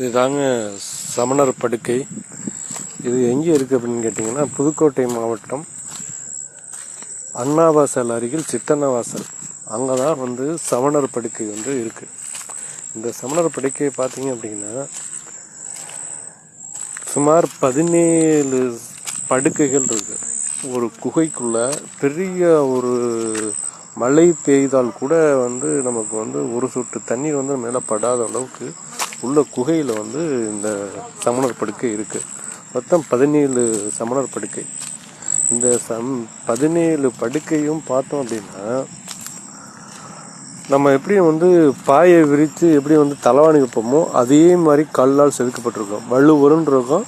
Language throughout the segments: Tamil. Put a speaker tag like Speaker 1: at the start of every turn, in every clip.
Speaker 1: இதுதாங்க சமணர் படுக்கை. இது எங்கே இருக்குது அப்படின்னு கேட்டிங்கன்னா புதுக்கோட்டை மாவட்டம் அண்ணாவாசல் அருகில் சித்தன்னவாசல். அங்கே தான் வந்து சமணர் படுக்கை வந்து இருக்குது இந்த சமணர் படுக்கையை பார்த்தீங்க அப்படின்னா சுமார் பதினேழு படுக்கைகள் இருக்கு. ஒரு குகைக்குள்ள பெரிய ஒரு மழை பெய்தால் கூட வந்து நமக்கு வந்து ஒரு சொட்டு தண்ணீர் வந்து மேலே படாத அளவுக்கு உள்ள குகையில் வந்து இந்த சமணர் படுக்கை இருக்குது மொத்தம் பதினேழு சமணர் படுக்கை. இந்த சம் பதினேழு படுக்கையும் பார்த்தோம் அப்படின்னா நம்ம எப்படி வந்து பாயை விரித்து எப்படி வந்து தலைவாணி வைப்போமோ அதே மாதிரி கல்லால் செதுக்கப்பட்டிருக்கும். வலுவருன்னு இருக்கும்.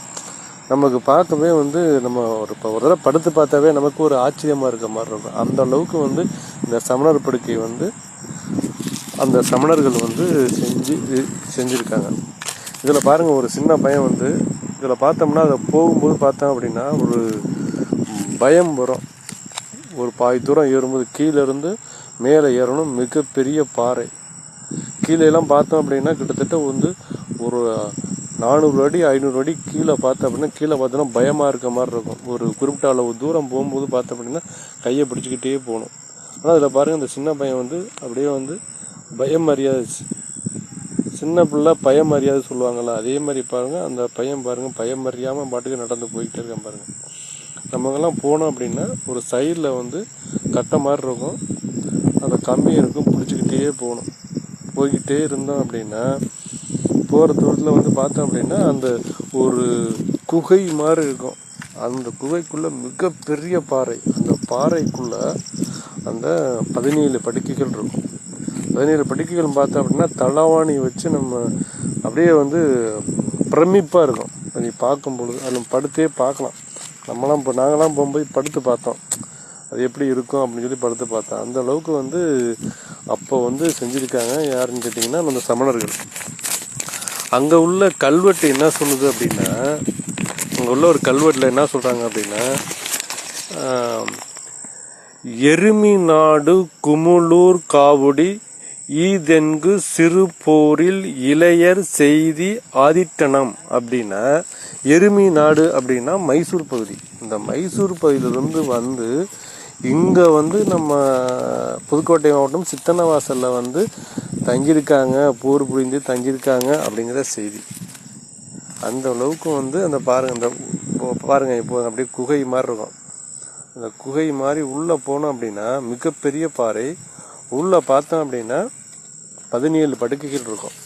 Speaker 1: நமக்கு பார்க்கவே வந்து நம்ம ஒரு இப்போ ஒரு தடவை படுத்து பார்த்தாவே நமக்கு ஒரு ஆச்சரியமாக இருக்க மாதிரி இருக்கும். அந்த அளவுக்கு வந்து இந்த சமணர் படுக்கை வந்து அந்த சமணர்கள் வந்து செஞ்சு செஞ்சுருக்காங்க. இதில் பாருங்கள் ஒரு சின்ன பையன் வந்து இதில் பார்த்தோம்னா அதை போகும்போது பார்த்தோம் அப்படின்னா ஒரு பயம் வரும். ஒரு பாய் தூரம் ஏறும்போது கீழே இருந்து மேலே ஏறணும் மிகப்பெரிய பாறை. கீழே எல்லாம் பார்த்தோம் அப்படின்னா கிட்டத்தட்ட வந்து ஒரு நானூறு அடி ஐநூறு அடி கீழே பார்த்தோம் அப்படின்னா கீழே பார்த்தோன்னா பயமாக இருக்க மாதிரி இருக்கும். ஒரு குறிப்பிட்ட அளவு தூரம் போகும்போது பார்த்தோம் அப்படின்னா கையை பிடிச்சிக்கிட்டே போகணும். ஆனால் அதில் பாருங்கள் இந்த சின்ன பையன் வந்து அப்படியே வந்து பயம் அறியாது சின்ன பிள்ளை பயம் அறியாது சொல்லுவாங்கள்ல அதே மாதிரி பாருங்கள் அந்த பையன் பாருங்கள் பயம் அறியாமல் பாட்டுக்கு நடந்து போய்கிட்டே இருக்கேன் பாருங்கள் நம்மங்கெல்லாம் போனோம் அப்படின்னா ஒரு சைடில் வந்து கட்டை மாதிரி இருக்கும் அந்த கம்பி இருக்கும் பிடிச்சிக்கிட்டே போகணும். போய்கிட்டே இருந்தோம் அப்படின்னா போகிற தூரத்தில் வந்து பார்த்தோம் அப்படின்னா அந்த ஒரு குகை மாதிரி இருக்கும். அந்த குகைக்குள்ளே மிகப்பெரிய பாறை அந்த பாறைக்குள்ளே அந்த பதினேழு படுக்கைகள் இருக்கும். பதினேழு படுக்கைகள் பார்த்தோம் அப்படின்னா தளவாணி வச்சு நம்ம அப்படியே வந்து பிரமிப்பாக இருக்கும். அதை பார்க்கும் பொழுது அதில் படுத்தே பார்க்கலாம். நம்மலாம் இப்போ நாங்களாம் போகும்போது படுத்து பார்த்தோம். அது எப்படி இருக்கும் அப்படின்னு சொல்லி படுத்து பார்த்தோம். அந்த அளவுக்கு வந்து அப்போ வந்து செஞ்சுருக்காங்க. யாருன்னு கேட்டிங்கன்னா நம்ம சமணர்கள். அங்கே உள்ள கல்வெட்டு என்ன சொல்லுது அப்படின்னா அங்கே உள்ள ஒரு கல்வெட்டில் என்ன சொல்கிறாங்க அப்படின்னா எருமி நாடு குமுளூர் காவுடி ஈதென்கு சிறு போரில் இளையர் செய்தி ஆதிட்டனம் அப்படின்னா எருமி நாடு அப்படின்னா மைசூர் பகுதி. இந்த மைசூர் பகுதியிலிருந்து வந்து இங்கே வந்து நம்ம புதுக்கோட்டை மாவட்டம் சித்தனவாசலில் வந்து தங்கியிருக்காங்க போர் புரிந்து தங்கியிருக்காங்க அப்படிங்கிற செய்தி. அந்த அளவுக்கு வந்து அந்த பாருங்கள் இந்த பாருங்க இப்போ அப்படியே குகை மாதிரி இருக்கும். அந்த குகை மாதிரி உள்ளே போனோம் அப்படின்னா மிகப்பெரிய பாறை உள்ளே பார்த்தோம் அப்படின்னா பதினேழு படுக்கைகள் இருக்கும்.